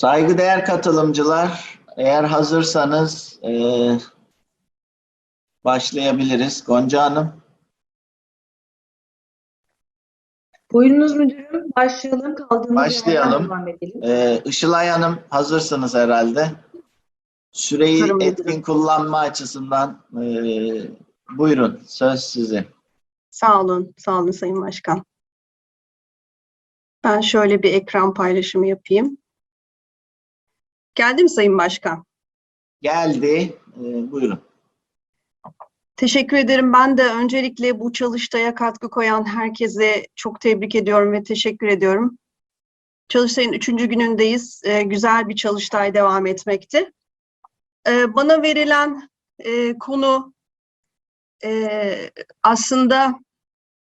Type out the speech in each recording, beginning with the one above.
Saygıdeğer katılımcılar, eğer hazırsanız eee, başlayabiliriz. Gonca Hanım, Buyurunuz müdürüm. Başlayalım. Kaldığımız Başlayalım. yerden devam edelim. eee, Işılay Hanım hazırsınız herhalde. Süreyi Hazırım etkin müdürüm. kullanma açısından eee, buyurun, söz sizin. Sağ olun. Sağ olun Sayın Başkan. Ben şöyle bir ekran paylaşımı yapayım. Geldi mi Sayın Başkan? Geldi, eee, buyurun. Teşekkür ederim. Ben de öncelikle bu çalıştaya katkı koyan herkese çok tebrik ediyorum ve teşekkür ediyorum. Çalıştayın üçüncü günündeyiz. Ee, güzel bir çalıştay devam etmekte. Ee, bana verilen e, konu e, aslında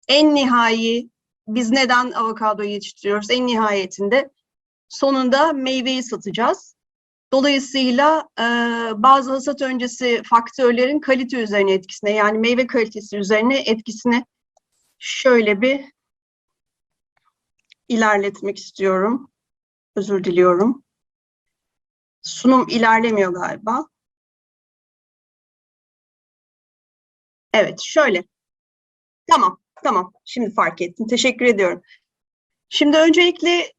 en nihai biz neden avokado yetiştiriyoruz? En nihayetinde sonunda meyveyi satacağız. Dolayısıyla e, bazı hasat öncesi faktörlerin kalite üzerine etkisine yani meyve kalitesi üzerine etkisini şöyle bir ilerletmek istiyorum. Özür diliyorum. Sunum ilerlemiyor galiba. Evet, şöyle. Tamam, tamam. Şimdi fark ettim. Teşekkür ediyorum. Şimdi öncelikle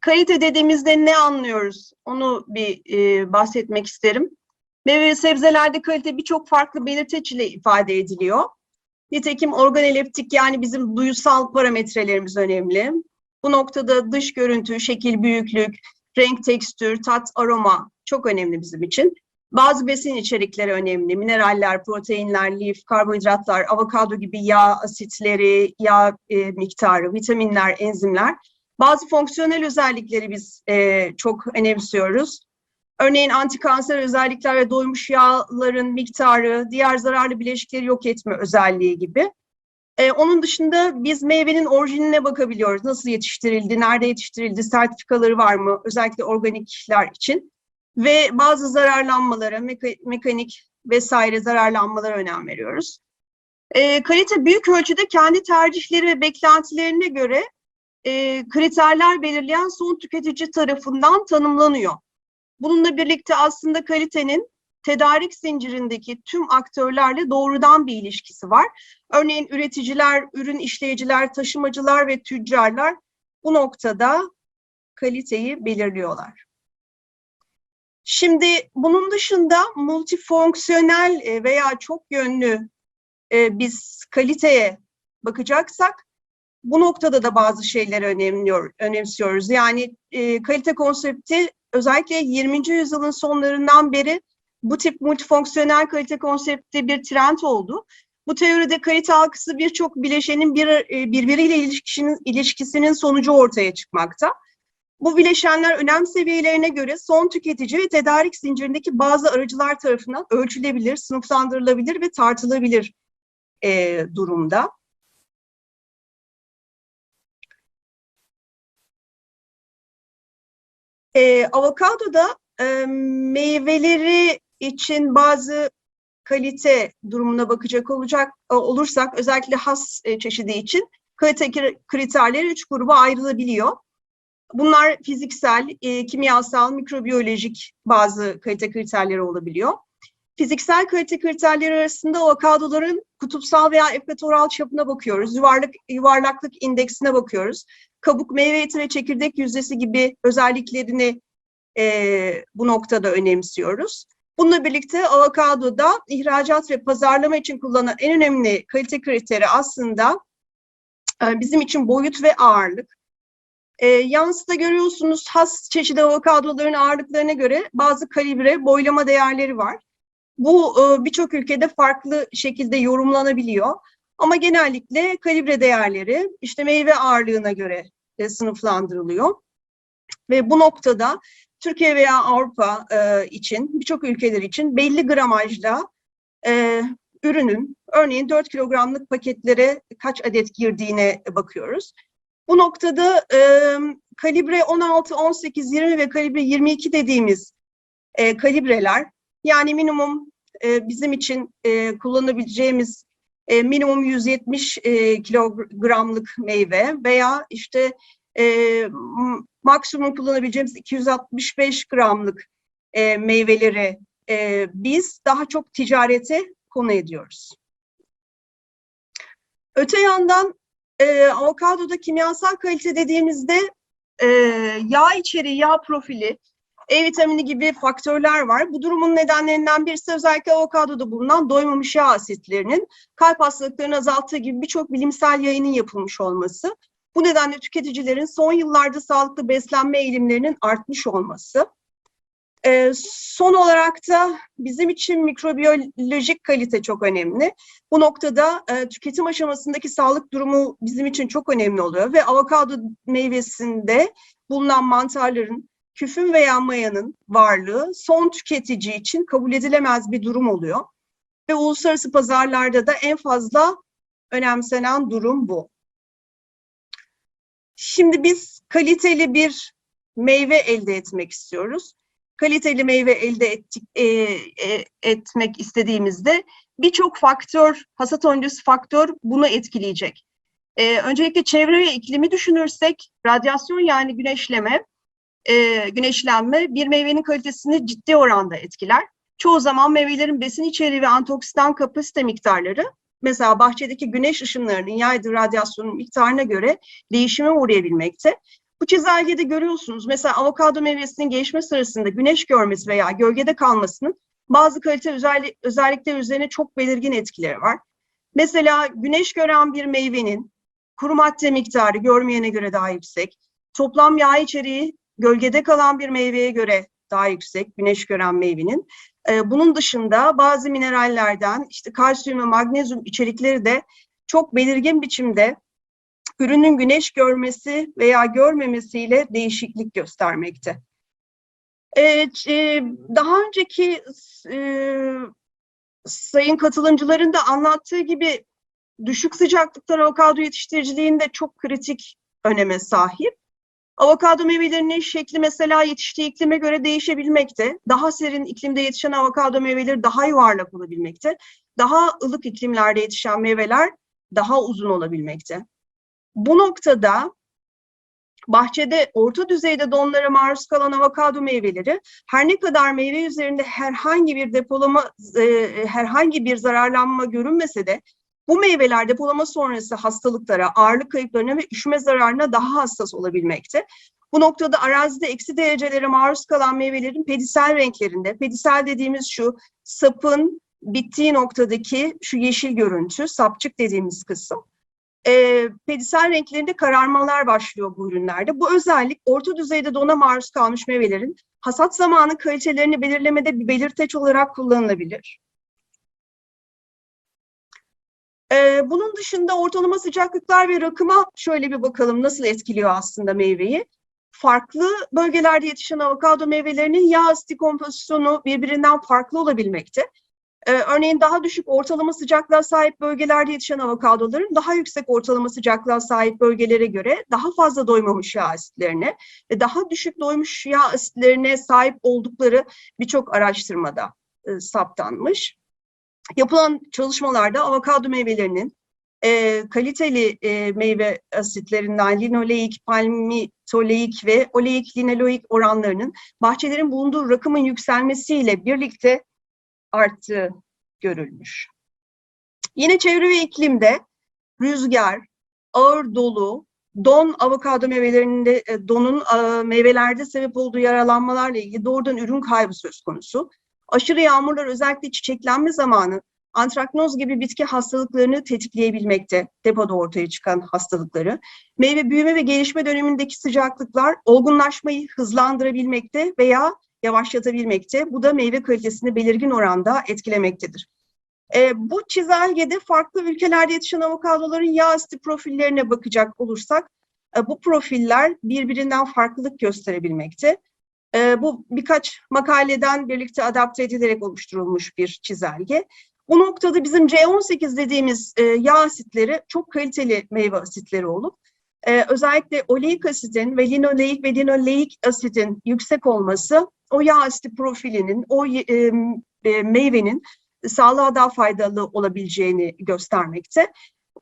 kalite dediğimizde ne anlıyoruz? Onu bir e, bahsetmek isterim. Meyve ve sebzelerde kalite birçok farklı belirteç ile ifade ediliyor. Nitekim organoleptik yani bizim duyusal parametrelerimiz önemli. Bu noktada dış görüntü, şekil, büyüklük, renk, tekstür, tat, aroma çok önemli bizim için. Bazı besin içerikleri önemli. Mineraller, proteinler, lif, karbonhidratlar, avokado gibi yağ asitleri, yağ e, miktarı, vitaminler, enzimler. Bazı fonksiyonel özellikleri biz e, çok önemsiyoruz. Örneğin antikanser özellikler ve doymuş yağların miktarı, diğer zararlı bileşikleri yok etme özelliği gibi. E, onun dışında biz meyvenin orijinine bakabiliyoruz. Nasıl yetiştirildi, nerede yetiştirildi, sertifikaları var mı? Özellikle organikler için. Ve bazı zararlanmalara, meka- mekanik vesaire zararlanmalara önem veriyoruz. E, kalite büyük ölçüde kendi tercihleri ve beklentilerine göre e, kriterler belirleyen son tüketici tarafından tanımlanıyor. Bununla birlikte aslında kalitenin tedarik zincirindeki tüm aktörlerle doğrudan bir ilişkisi var. Örneğin üreticiler, ürün işleyiciler, taşımacılar ve tüccarlar bu noktada kaliteyi belirliyorlar. Şimdi bunun dışında multifonksiyonel e, veya çok yönlü e, biz kaliteye bakacaksak bu noktada da bazı şeyleri önemliyor, önemsiyoruz. Yani e, kalite konsepti özellikle 20. yüzyılın sonlarından beri bu tip multifonksiyonel kalite konsepti bir trend oldu. Bu teoride kalite algısı birçok bileşenin bir, e, birbiriyle ilişkisinin, ilişkisinin sonucu ortaya çıkmakta. Bu bileşenler önem seviyelerine göre son tüketici ve tedarik zincirindeki bazı aracılar tarafından ölçülebilir, sınıflandırılabilir ve tartılabilir e, durumda. E, avokadoda e, meyveleri için bazı kalite durumuna bakacak olacak e, olursak özellikle has e, çeşidi için kalite kri- kriterleri üç gruba ayrılabiliyor. Bunlar fiziksel, e, kimyasal, mikrobiyolojik bazı kalite kriterleri olabiliyor. Fiziksel kalite kriterleri arasında avokadoların kutupsal veya ekvatoral çapına bakıyoruz. Yuvarlak, yuvarlaklık indeksine bakıyoruz. Kabuk, meyve eti ve çekirdek yüzdesi gibi özelliklerini e, bu noktada önemsiyoruz. Bununla birlikte avokadoda ihracat ve pazarlama için kullanılan en önemli kalite kriteri aslında e, bizim için boyut ve ağırlık. E, yansıda görüyorsunuz has çeşitli avokadoların ağırlıklarına göre bazı kalibre boylama değerleri var. Bu e, birçok ülkede farklı şekilde yorumlanabiliyor. Ama genellikle kalibre değerleri işte meyve ağırlığına göre sınıflandırılıyor. Ve bu noktada Türkiye veya Avrupa e, için, birçok ülkeler için belli gramajla e, ürünün, örneğin 4 kilogramlık paketlere kaç adet girdiğine bakıyoruz. Bu noktada e, kalibre 16, 18, 20 ve kalibre 22 dediğimiz e, kalibreler, yani minimum e, bizim için e, kullanabileceğimiz e, minimum 170 e, kilogramlık meyve veya işte e, maksimum kullanabileceğimiz 265 gramlık e, meyveleri e, biz daha çok ticarete konu ediyoruz. Öte yandan e, avokadoda kimyasal kalite dediğimizde e, yağ içeriği, yağ profili, E vitamini gibi faktörler var. Bu durumun nedenlerinden birisi özellikle avokadoda bulunan doymamış yağ asitlerinin kalp hastalıklarını azalttığı gibi birçok bilimsel yayının yapılmış olması. Bu nedenle tüketicilerin son yıllarda sağlıklı beslenme eğilimlerinin artmış olması. Ee, son olarak da bizim için mikrobiyolojik kalite çok önemli. Bu noktada e, tüketim aşamasındaki sağlık durumu bizim için çok önemli oluyor ve avokado meyvesinde bulunan mantarların küfün veya mayanın varlığı son tüketici için kabul edilemez bir durum oluyor. Ve uluslararası pazarlarda da en fazla önemsenen durum bu. Şimdi biz kaliteli bir meyve elde etmek istiyoruz. Kaliteli meyve elde ettik, e, e, etmek istediğimizde birçok faktör, hasat öncesi faktör bunu etkileyecek. E, öncelikle çevre ve iklimi düşünürsek, radyasyon yani güneşleme, e, güneşlenme bir meyvenin kalitesini ciddi oranda etkiler. Çoğu zaman meyvelerin besin içeriği ve antioksidan kapasite miktarları mesela bahçedeki güneş ışınlarının yaydığı radyasyonun miktarına göre değişime uğrayabilmekte. Bu çizelgede görüyorsunuz mesela avokado meyvesinin gelişme sırasında güneş görmesi veya gölgede kalmasının bazı kalite özelli- özellikler üzerine çok belirgin etkileri var. Mesela güneş gören bir meyvenin kuru madde miktarı görmeyene göre daha yüksek, toplam yağ içeriği gölgede kalan bir meyveye göre daha yüksek güneş gören meyvenin. Ee, bunun dışında bazı minerallerden işte kalsiyum ve magnezyum içerikleri de çok belirgin biçimde ürünün güneş görmesi veya görmemesiyle değişiklik göstermekte. Evet, e, daha önceki e, sayın katılımcıların da anlattığı gibi düşük sıcaklıklar avokado yetiştiriciliğinde çok kritik öneme sahip. Avokado meyvelerinin şekli mesela yetiştiği iklime göre değişebilmekte. Daha serin iklimde yetişen avokado meyveleri daha yuvarlak olabilmekte. Daha ılık iklimlerde yetişen meyveler daha uzun olabilmekte. Bu noktada bahçede orta düzeyde donlara maruz kalan avokado meyveleri her ne kadar meyve üzerinde herhangi bir depolama, e, herhangi bir zararlanma görünmese de bu meyveler depolama sonrası hastalıklara, ağırlık kayıplarına ve üşüme zararına daha hassas olabilmekte. Bu noktada arazide eksi derecelere maruz kalan meyvelerin pedisel renklerinde, pedisel dediğimiz şu sapın bittiği noktadaki şu yeşil görüntü, sapçık dediğimiz kısım. E, pedisel renklerinde kararmalar başlıyor bu ürünlerde. Bu özellik orta düzeyde dona maruz kalmış meyvelerin hasat zamanı kalitelerini belirlemede bir belirteç olarak kullanılabilir. Ee, bunun dışında ortalama sıcaklıklar ve rakıma şöyle bir bakalım nasıl etkiliyor aslında meyveyi. Farklı bölgelerde yetişen avokado meyvelerinin yağ asidi kompozisyonu birbirinden farklı olabilmekte. Ee, örneğin daha düşük ortalama sıcaklığa sahip bölgelerde yetişen avokadoların daha yüksek ortalama sıcaklığa sahip bölgelere göre daha fazla doymamış yağ asitlerine ve daha düşük doymuş yağ asitlerine sahip oldukları birçok araştırmada e, saptanmış. Yapılan çalışmalarda avokado meyvelerinin e, kaliteli e, meyve asitlerinden linoleik, palmitoleik ve oleik linaloik oranlarının bahçelerin bulunduğu rakımın yükselmesiyle birlikte arttığı görülmüş. Yine çevre ve iklimde rüzgar, ağır dolu, don avokado meyvelerinde e, donun e, meyvelerde sebep olduğu yaralanmalarla ilgili doğrudan ürün kaybı söz konusu. Aşırı yağmurlar özellikle çiçeklenme zamanı antraknoz gibi bitki hastalıklarını tetikleyebilmekte, depoda ortaya çıkan hastalıkları. Meyve büyüme ve gelişme dönemindeki sıcaklıklar olgunlaşmayı hızlandırabilmekte veya yavaşlatabilmekte. Bu da meyve kalitesini belirgin oranda etkilemektedir. E, bu çizelgede farklı ülkelerde yetişen avokadoların yağ asidi profillerine bakacak olursak, e, bu profiller birbirinden farklılık gösterebilmekte. E, bu birkaç makaleden birlikte adapte edilerek oluşturulmuş bir çizelge. Bu noktada bizim C18 dediğimiz e, yağ asitleri çok kaliteli meyve asitleri olup e, özellikle oleik asitin ve linoleik ve linoleik asitin yüksek olması o yağ asidi profilinin, o e, e, meyvenin sağlığa daha faydalı olabileceğini göstermekte.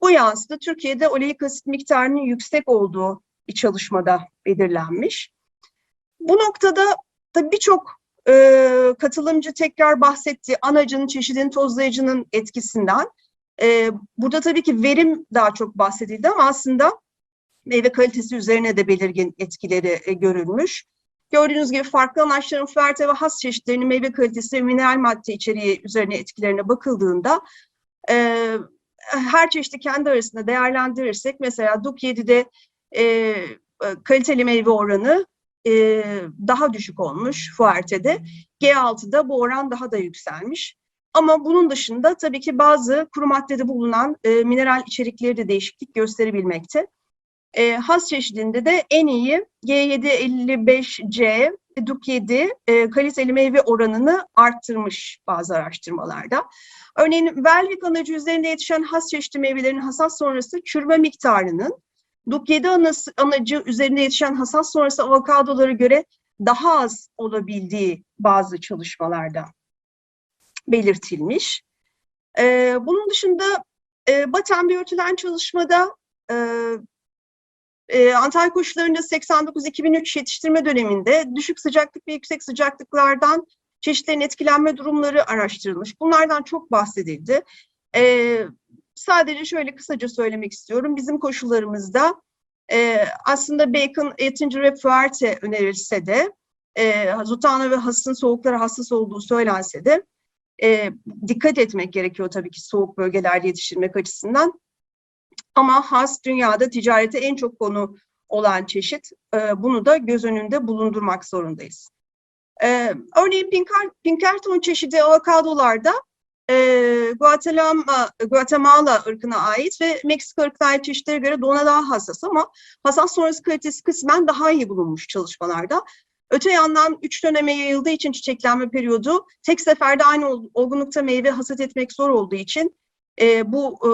Bu yağ Türkiye'de oleik asit miktarının yüksek olduğu bir çalışmada belirlenmiş. Bu noktada tabii birçok e, katılımcı tekrar bahsetti anacının, çeşidin, tozlayıcının etkisinden. E, burada tabii ki verim daha çok bahsedildi ama aslında meyve kalitesi üzerine de belirgin etkileri e, görülmüş. Gördüğünüz gibi farklı anaçların ferte ve has çeşitlerinin meyve kalitesi ve mineral madde içeriği üzerine etkilerine bakıldığında e, her çeşidi kendi arasında değerlendirirsek mesela DUK 7'de e, e, kaliteli meyve oranı e, daha düşük olmuş Fuerte'de. G6'da bu oran daha da yükselmiş. Ama bunun dışında tabii ki bazı kuru maddede bulunan e, mineral içerikleri de değişiklik gösterebilmekte. E, has çeşidinde de en iyi G755C DUK 7 e, kaliteli meyve oranını arttırmış bazı araştırmalarda. Örneğin Velvik anacı üzerinde yetişen has çeşitli meyvelerin hasat sonrası çürüme miktarının DUK 7 anası, anacı üzerinde yetişen hasat sonrası avokadolara göre daha az olabildiği bazı çalışmalarda belirtilmiş. Ee, bunun dışında e, Baten bir örtülen çalışmada e, e, Antalya koşullarında 89-2003 yetiştirme döneminde düşük sıcaklık ve yüksek sıcaklıklardan çeşitlerin etkilenme durumları araştırılmış. Bunlardan çok bahsedildi. E, sadece şöyle kısaca söylemek istiyorum. Bizim koşullarımızda e, aslında Bacon, Ettinger ve Fuerte önerilse de e, Zutano ve Hass'ın soğuklara hassas olduğu söylense de e, dikkat etmek gerekiyor tabii ki soğuk bölgelerde yetiştirmek açısından. Ama has dünyada ticarete en çok konu olan çeşit. E, bunu da göz önünde bulundurmak zorundayız. E, örneğin Pinker, Pinkerton çeşidi avokadolarda e, Guatemala, Guatemala ırkına ait ve Meksika ırkına ait çeşitlere göre dona daha hassas ama hasat sonrası kalitesi kısmen daha iyi bulunmuş çalışmalarda. Öte yandan üç döneme yayıldığı için çiçeklenme periyodu tek seferde aynı olgunlukta meyve hasat etmek zor olduğu için e, bu e,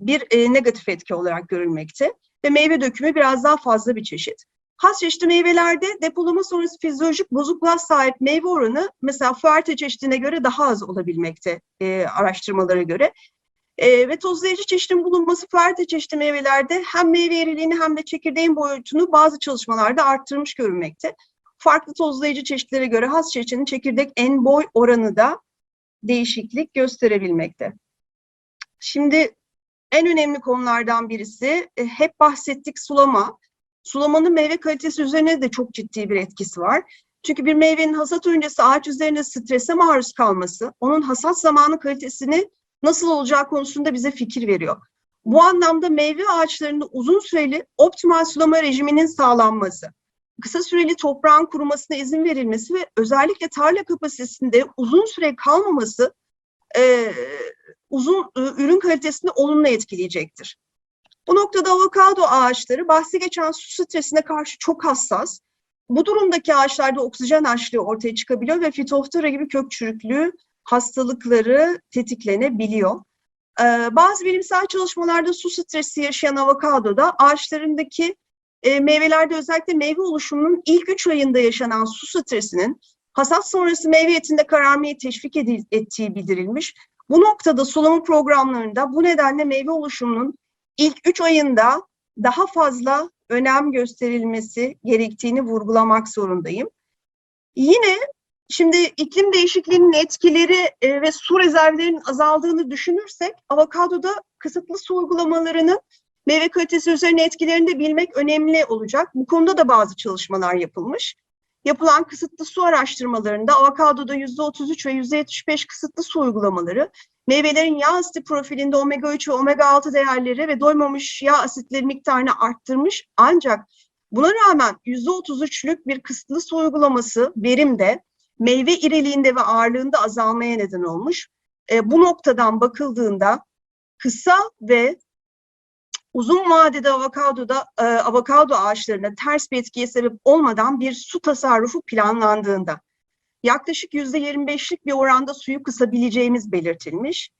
bir e, negatif etki olarak görülmekte ve meyve dökümü biraz daha fazla bir çeşit. Has çeşitli meyvelerde depolama sonrası fizyolojik bozukluğa sahip meyve oranı mesela fuerte çeşidine göre daha az olabilmekte e, araştırmalara göre. E, ve tozlayıcı çeşidin bulunması fuerte çeşitli meyvelerde hem meyve eriliğini hem de çekirdeğin boyutunu bazı çalışmalarda arttırmış görülmekte. Farklı tozlayıcı çeşitlere göre has çeşidinin çekirdek en boy oranı da değişiklik gösterebilmekte. Şimdi en önemli konulardan birisi e, hep bahsettik sulama. Sulamanın meyve kalitesi üzerine de çok ciddi bir etkisi var. Çünkü bir meyvenin hasat öncesi ağaç üzerinde strese maruz kalması, onun hasat zamanı kalitesini nasıl olacağı konusunda bize fikir veriyor. Bu anlamda meyve ağaçlarında uzun süreli optimal sulama rejiminin sağlanması, kısa süreli toprağın kurumasına izin verilmesi ve özellikle tarla kapasitesinde uzun süre kalmaması e, uzun e, ürün kalitesini olumlu etkileyecektir. Bu noktada avokado ağaçları bahsi geçen su stresine karşı çok hassas. Bu durumdaki ağaçlarda oksijen açlığı ortaya çıkabiliyor ve fitoftara gibi kök çürüklüğü hastalıkları tetiklenebiliyor. Ee, bazı bilimsel çalışmalarda su stresi yaşayan avokadoda ağaçlarındaki e, meyvelerde özellikle meyve oluşumunun ilk üç ayında yaşanan su stresinin hasat sonrası meyve etinde kararmayı teşvik ettiği bildirilmiş. Bu noktada sulama programlarında bu nedenle meyve oluşumunun ilk üç ayında daha fazla önem gösterilmesi gerektiğini vurgulamak zorundayım. Yine şimdi iklim değişikliğinin etkileri e, ve su rezervlerinin azaldığını düşünürsek avokadoda kısıtlı su uygulamalarının meyve kalitesi üzerine etkilerini de bilmek önemli olacak. Bu konuda da bazı çalışmalar yapılmış. Yapılan kısıtlı su araştırmalarında avokadoda %33 ve %75 kısıtlı su uygulamaları meyvelerin yağ asiti profilinde omega 3 ve omega 6 değerleri ve doymamış yağ asitleri miktarını arttırmış. Ancak buna rağmen %33'lük bir kısıtlı su uygulaması verimde meyve iriliğinde ve ağırlığında azalmaya neden olmuş. E, bu noktadan bakıldığında kısa ve uzun vadede avokadoda e, avokado ağaçlarına ters bir etkiye sebep olmadan bir su tasarrufu planlandığında yaklaşık yüzde 25'lik bir oranda suyu kısabileceğimiz belirtilmiş.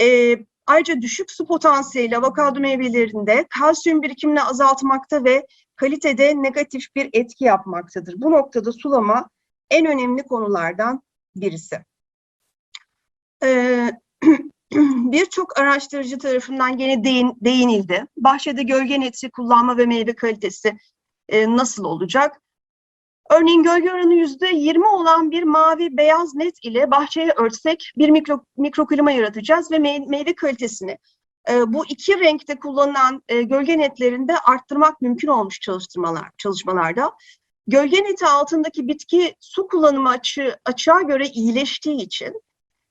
E, ayrıca düşük su potansiyeli avokado meyvelerinde kalsiyum birikimini azaltmakta ve kalitede negatif bir etki yapmaktadır. Bu noktada sulama en önemli konulardan birisi. Ee, birçok araştırıcı tarafından gene değin- değinildi. Bahçede gölge neti kullanma ve meyve kalitesi e, nasıl olacak? Örneğin gölge oranı yüzde 20 olan bir mavi beyaz net ile bahçeye örtsek bir mikro, mikroklima yaratacağız ve mey- meyve kalitesini e, bu iki renkte kullanılan e, gölge netlerinde arttırmak mümkün olmuş çalıştırmalar, çalışmalarda. Gölge neti altındaki bitki su kullanımı açı, açığa göre iyileştiği için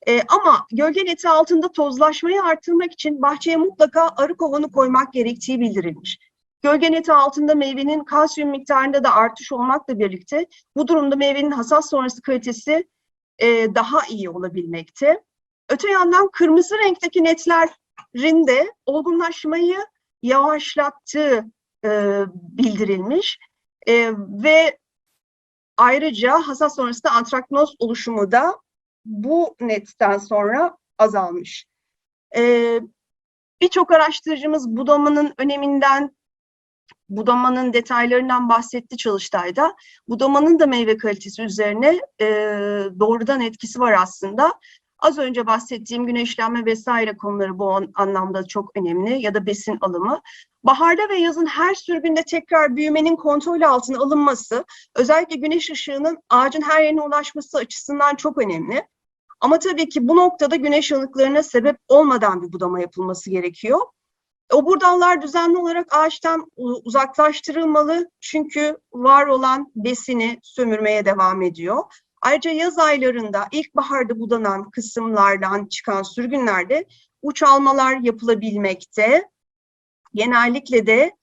e, ama gölge neti altında tozlaşmayı arttırmak için bahçeye mutlaka arı kovanı koymak gerektiği bildirilmiş. Gölge neti altında meyvenin kalsiyum miktarında da artış olmakla birlikte bu durumda meyvenin hasat sonrası kalitesi e, daha iyi olabilmekte. Öte yandan kırmızı renkteki netlerin de olgunlaşmayı yavaşlattığı e, bildirilmiş E, ve ayrıca hasat sonrasında antraknoz oluşumu da bu netten sonra azalmış. Ee, Birçok araştırıcımız budamanın öneminden, budamanın detaylarından bahsetti Çalıştay'da. Budamanın da meyve kalitesi üzerine e, doğrudan etkisi var aslında. Az önce bahsettiğim güneşlenme vesaire konuları bu an- anlamda çok önemli ya da besin alımı. Baharda ve yazın her sürgünde tekrar büyümenin kontrol altına alınması, özellikle güneş ışığının ağacın her yerine ulaşması açısından çok önemli. Ama tabii ki bu noktada güneş yanıklarına sebep olmadan bir budama yapılması gerekiyor. O dallar düzenli olarak ağaçtan uzaklaştırılmalı çünkü var olan besini sömürmeye devam ediyor. Ayrıca yaz aylarında ilkbaharda budanan kısımlardan çıkan sürgünlerde uç almalar yapılabilmekte. Genellikle de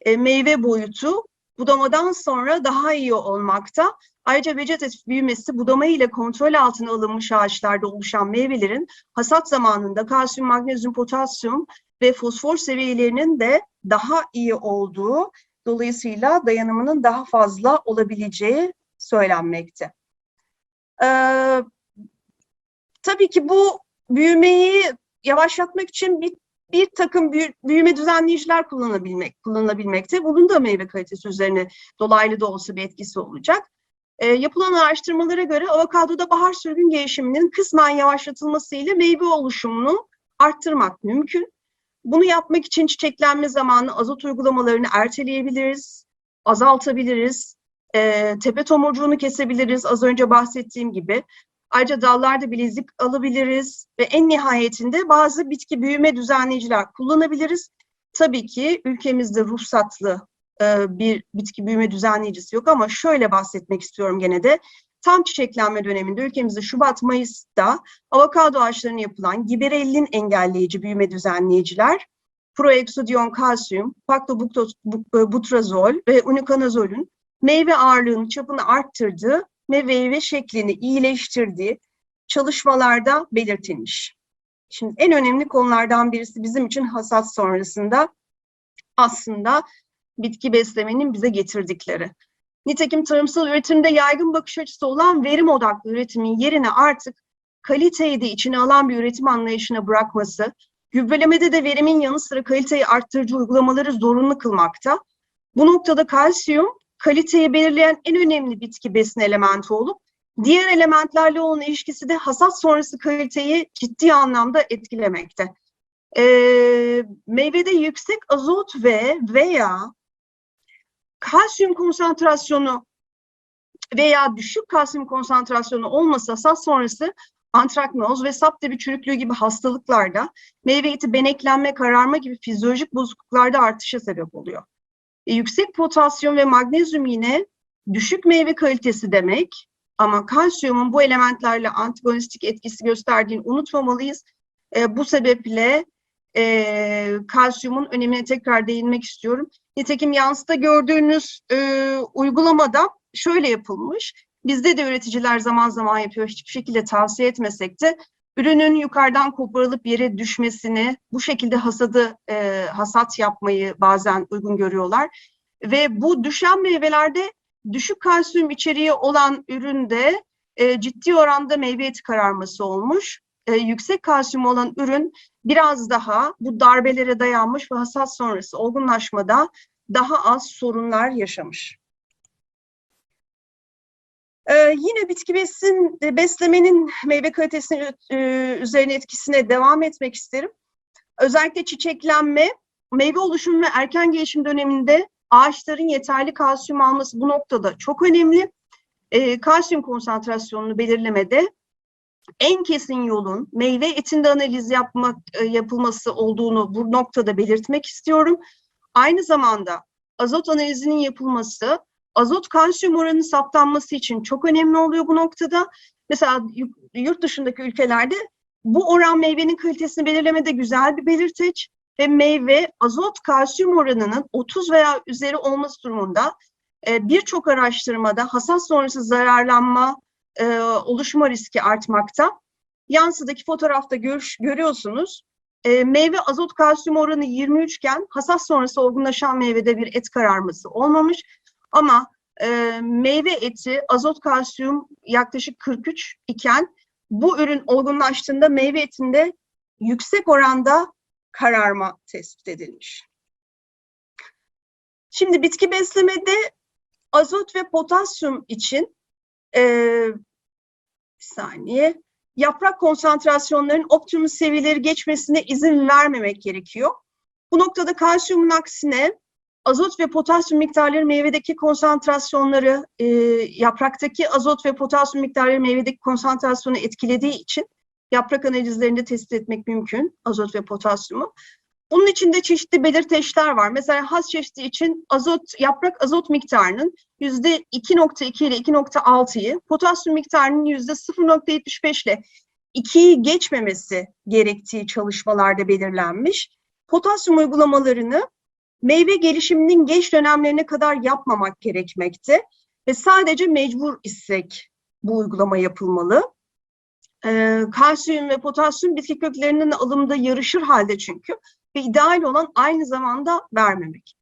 e, meyve boyutu budamadan sonra daha iyi olmakta. Ayrıca vegetatif büyümesi budama ile kontrol altına alınmış ağaçlarda oluşan meyvelerin hasat zamanında kalsiyum, magnezyum, potasyum ve fosfor seviyelerinin de daha iyi olduğu, dolayısıyla dayanımının daha fazla olabileceği söylenmekte. Ee, tabii ki bu büyümeyi yavaşlatmak için bir bir takım büyü- büyüme düzenleyiciler kullanabilmek, kullanılabilmekte. Bunun da meyve kalitesi üzerine dolaylı da olsa bir etkisi olacak. Ee, yapılan araştırmalara göre avokadoda bahar sürgün gelişiminin kısmen yavaşlatılmasıyla meyve oluşumunu arttırmak mümkün. Bunu yapmak için çiçeklenme zamanı azot uygulamalarını erteleyebiliriz, azaltabiliriz, ee, tepe tomurcuğunu kesebiliriz az önce bahsettiğim gibi. Ayrıca dallarda bilezik alabiliriz ve en nihayetinde bazı bitki büyüme düzenleyiciler kullanabiliriz. Tabii ki ülkemizde ruhsatlı e, bir bitki büyüme düzenleyicisi yok ama şöyle bahsetmek istiyorum gene de. Tam çiçeklenme döneminde ülkemizde Şubat-Mayıs'ta avokado ağaçlarına yapılan giberellin engelleyici büyüme düzenleyiciler, proexodion kalsiyum, paktobutrazol ve unikanazolün meyve ağırlığının çapını arttırdığı ve meyve şeklini iyileştirdiği çalışmalarda belirtilmiş. Şimdi en önemli konulardan birisi bizim için hasat sonrasında aslında bitki beslemenin bize getirdikleri. Nitekim tarımsal üretimde yaygın bakış açısı olan verim odaklı üretimin yerine artık kaliteyi de içine alan bir üretim anlayışına bırakması, gübrelemede de verimin yanı sıra kaliteyi arttırıcı uygulamaları zorunlu kılmakta. Bu noktada kalsiyum kaliteyi belirleyen en önemli bitki besin elementi olup diğer elementlerle olan ilişkisi de hasat sonrası kaliteyi ciddi anlamda etkilemekte. Ee, meyvede yüksek azot ve veya kalsiyum konsantrasyonu veya düşük kalsiyum konsantrasyonu olmasa hasat sonrası antraknoz ve sap tebi çürüklüğü gibi hastalıklarda meyve eti beneklenme, kararma gibi fizyolojik bozukluklarda artışa sebep oluyor. E, yüksek potasyum ve magnezyum yine düşük meyve kalitesi demek ama kalsiyumun bu elementlerle antagonistik etkisi gösterdiğini unutmamalıyız. E, bu sebeple e, kalsiyumun önemine tekrar değinmek istiyorum. Nitekim yansıda gördüğünüz e, uygulamada şöyle yapılmış. Bizde de üreticiler zaman zaman yapıyor. Hiçbir şekilde tavsiye etmesek de ürünün yukarıdan koparılıp yere düşmesini, bu şekilde hasadı e, hasat yapmayı bazen uygun görüyorlar. Ve bu düşen meyvelerde düşük kalsiyum içeriği olan üründe e, ciddi oranda meyve eti kararması olmuş. E, yüksek kalsiyum olan ürün biraz daha bu darbelere dayanmış ve hasat sonrası olgunlaşmada daha az sorunlar yaşamış. Ee, yine bitki besin e, beslemenin meyve kalitesini e, üzerine etkisine devam etmek isterim. Özellikle çiçeklenme, meyve oluşumu ve erken gelişim döneminde ağaçların yeterli kalsiyum alması bu noktada çok önemli. Ee, kalsiyum konsantrasyonunu belirlemede en kesin yolun meyve etinde analiz yapmak e, yapılması olduğunu bu noktada belirtmek istiyorum. Aynı zamanda azot analizinin yapılması, azot kalsiyum oranının saptanması için çok önemli oluyor bu noktada. Mesela yu- yurt dışındaki ülkelerde bu oran meyvenin kalitesini belirlemede güzel bir belirteç ve meyve azot kalsiyum oranının 30 veya üzeri olması durumunda e, birçok araştırmada hasat sonrası zararlanma e, oluşma riski artmakta. Yansıdaki fotoğrafta gör, görüyorsunuz. E, meyve azot kalsiyum oranı 23 iken hasat sonrası olgunlaşan meyvede bir et kararması olmamış. Ama e, meyve eti azot kalsiyum yaklaşık 43 iken bu ürün olgunlaştığında meyve etinde yüksek oranda kararma tespit edilmiş. Şimdi bitki beslemede azot ve potasyum için eee bir saniye yaprak konsantrasyonlarının optimum seviyeleri geçmesine izin vermemek gerekiyor. Bu noktada kalsiyumun aksine azot ve potasyum miktarları meyvedeki konsantrasyonları, e, yapraktaki azot ve potasyum miktarları meyvedeki konsantrasyonu etkilediği için yaprak analizlerinde tespit etmek mümkün azot ve potasyumu. Bunun içinde çeşitli belirteçler var. Mesela has çeşidi için azot yaprak azot miktarının yüzde 2.2 ile 2.6'yı, potasyum miktarının yüzde 0.75 ile 2'yi geçmemesi gerektiği çalışmalarda belirlenmiş. Potasyum uygulamalarını meyve gelişiminin geç dönemlerine kadar yapmamak gerekmekte ve sadece mecbur isek bu uygulama yapılmalı. Ee, kalsiyum ve potasyum bitki köklerinin alımda yarışır halde çünkü ve ideal olan aynı zamanda vermemek.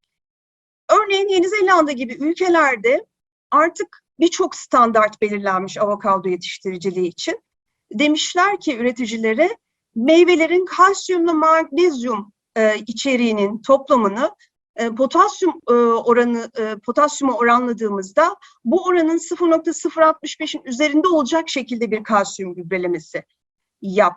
Örneğin Yeni Zelanda gibi ülkelerde artık birçok standart belirlenmiş avokado yetiştiriciliği için. Demişler ki üreticilere meyvelerin kalsiyumla magnezyum e, içeriğinin toplamını e, potasyum e, oranı e, potasyuma oranladığımızda bu oranın 0.065'in üzerinde olacak şekilde bir kalsiyum gübrelemesi yap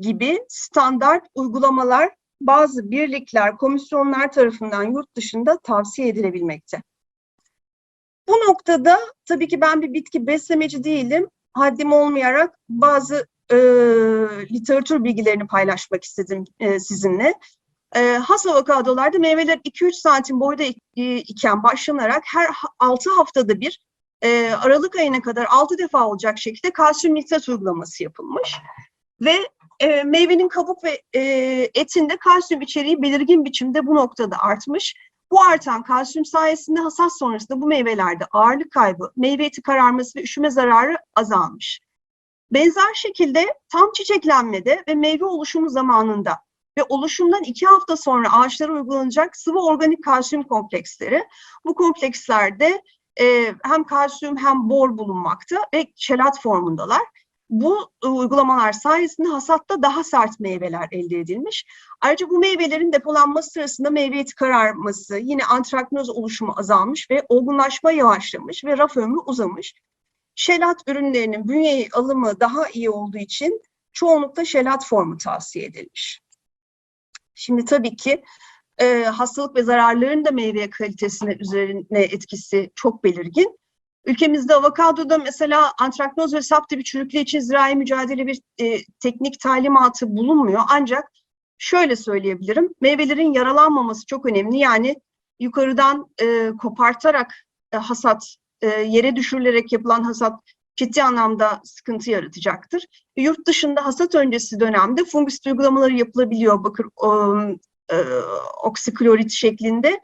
gibi standart uygulamalar bazı birlikler, komisyonlar tarafından yurt dışında tavsiye edilebilmekte. Bu noktada tabii ki ben bir bitki beslemeci değilim. Haddim olmayarak bazı e, literatür bilgilerini paylaşmak istedim e, sizinle. E, has avokadolarda meyveler 2-3 santim boyda e, iken başlanarak her ha- 6 haftada bir e, Aralık ayına kadar 6 defa olacak şekilde kalsiyum nitrat uygulaması yapılmış. Ve e, meyvenin kabuk ve e, etinde kalsiyum içeriği belirgin biçimde bu noktada artmış. Bu artan kalsiyum sayesinde hasat sonrasında bu meyvelerde ağırlık kaybı, meyve eti kararması ve üşüme zararı azalmış. Benzer şekilde tam çiçeklenmede ve meyve oluşumu zamanında ve oluşumdan iki hafta sonra ağaçlara uygulanacak sıvı organik kalsiyum kompleksleri. Bu komplekslerde e, hem kalsiyum hem bor bulunmakta ve çelat formundalar. Bu e, uygulamalar sayesinde hasatta daha sert meyveler elde edilmiş. Ayrıca bu meyvelerin depolanması sırasında meyve eti kararması, yine antraknoz oluşumu azalmış ve olgunlaşma yavaşlamış ve raf ömrü uzamış. Şelat ürünlerinin bünyeyi alımı daha iyi olduğu için çoğunlukla şelat formu tavsiye edilmiş. Şimdi tabii ki e, hastalık ve zararların da meyve kalitesine üzerine etkisi çok belirgin. Ülkemizde avokadoda mesela antraknoz ve sap tipi çürüklüğü için zirai mücadele bir e, teknik talimatı bulunmuyor. Ancak şöyle söyleyebilirim, meyvelerin yaralanmaması çok önemli. Yani yukarıdan e, kopartarak e, hasat, e, yere düşürülerek yapılan hasat ciddi anlamda sıkıntı yaratacaktır. Yurt dışında hasat öncesi dönemde fungus uygulamaları yapılabiliyor bakır um, e, oksiklorit şeklinde.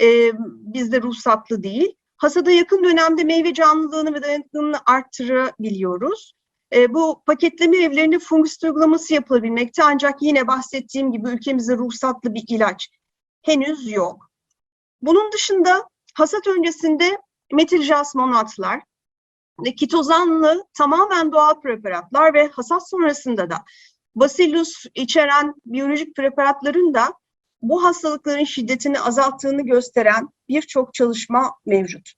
E, bizde ruhsatlı değil. Hasada yakın dönemde meyve canlılığını ve dayanıklılığını arttırabiliyoruz. E, bu paketleme evlerinde fungus uygulaması yapılabilmekte ancak yine bahsettiğim gibi ülkemizde ruhsatlı bir ilaç henüz yok. Bunun dışında hasat öncesinde metil jasmonatlar kitozanlı tamamen doğal preparatlar ve hasat sonrasında da Bacillus içeren biyolojik preparatların da bu hastalıkların şiddetini azalttığını gösteren birçok çalışma mevcut.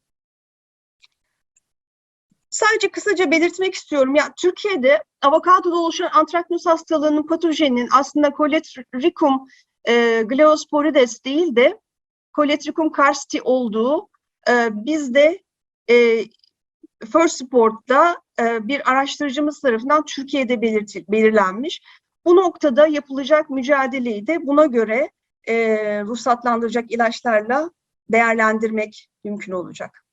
Sadece kısaca belirtmek istiyorum. Ya Türkiye'de avokadoda oluşan antraknoz hastalığının patojeninin aslında Coletricum e, gliosporides değil de Coletricum karsti olduğu e, bizde e, First Support'ta e, bir araştırıcımız tarafından Türkiye'de belirti, belirlenmiş. Bu noktada yapılacak mücadeleyi de buna göre e, ruhsatlandıracak ilaçlarla değerlendirmek mümkün olacak.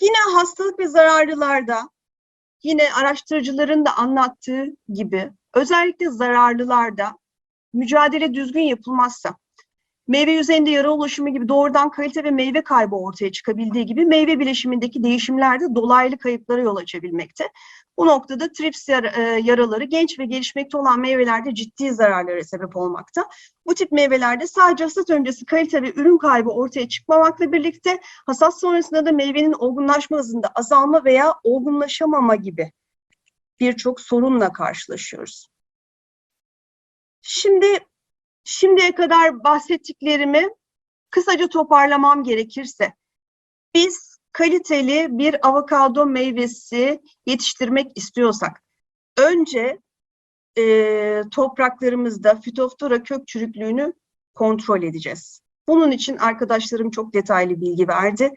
Yine hastalık ve zararlılarda, yine araştırıcıların da anlattığı gibi özellikle zararlılarda mücadele düzgün yapılmazsa, meyve yüzeyinde yara oluşumu gibi doğrudan kalite ve meyve kaybı ortaya çıkabildiği gibi meyve bileşimindeki değişimler de dolaylı kayıplara yol açabilmekte. Bu noktada trips e, yaraları genç ve gelişmekte olan meyvelerde ciddi zararlara sebep olmakta. Bu tip meyvelerde sadece hasat öncesi kalite ve ürün kaybı ortaya çıkmamakla birlikte hasat sonrasında da meyvenin olgunlaşma hızında azalma veya olgunlaşamama gibi birçok sorunla karşılaşıyoruz. Şimdi şimdiye kadar bahsettiklerimi kısaca toparlamam gerekirse biz kaliteli bir avokado meyvesi yetiştirmek istiyorsak önce e, topraklarımızda fitoftora kök çürüklüğünü kontrol edeceğiz. Bunun için arkadaşlarım çok detaylı bilgi verdi.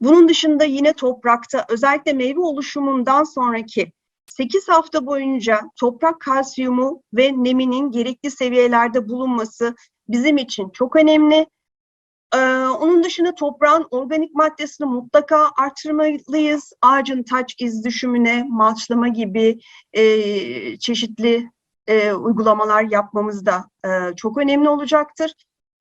Bunun dışında yine toprakta özellikle meyve oluşumundan sonraki 8 hafta boyunca toprak kalsiyumu ve neminin gerekli seviyelerde bulunması bizim için çok önemli. Ee, onun dışında toprağın organik maddesini mutlaka artırmalıyız. Ağacın taç iz düşümüne, malçlama gibi e, çeşitli e, uygulamalar yapmamız da e, çok önemli olacaktır.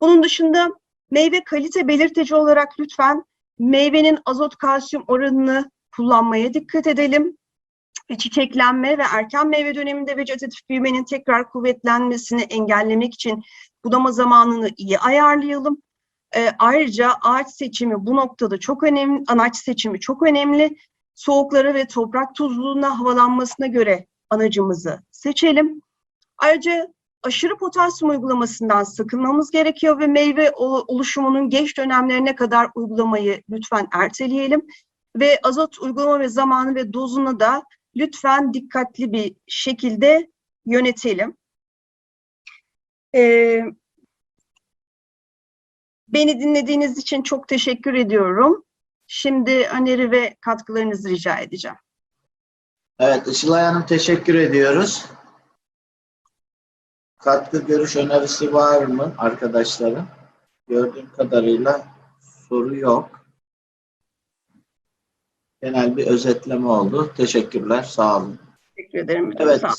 Bunun dışında meyve kalite belirteci olarak lütfen meyvenin azot kalsiyum oranını kullanmaya dikkat edelim. Ve Çiçeklenme ve erken meyve döneminde vegetatif büyümenin tekrar kuvvetlenmesini engellemek için budama zamanını iyi ayarlayalım. Ee, ayrıca ağaç seçimi bu noktada çok önemli, anaç seçimi çok önemli. Soğuklara ve toprak tuzluluğuna, havalanmasına göre anacımızı seçelim. Ayrıca aşırı potasyum uygulamasından sakınmamız gerekiyor ve meyve oluşumunun geç dönemlerine kadar uygulamayı lütfen erteleyelim. Ve azot uygulama ve zamanı ve dozunu da lütfen dikkatli bir şekilde yönetelim. Ee, beni dinlediğiniz için çok teşekkür ediyorum. Şimdi öneri ve katkılarınızı rica edeceğim. Evet, Işılay Hanım teşekkür ediyoruz. Katkı, görüş, önerisi var mı arkadaşların? Gördüğüm kadarıyla soru yok. Genel bir özetleme oldu. Teşekkürler, sağ olun. Teşekkür ederim. Evet, Sağ olun.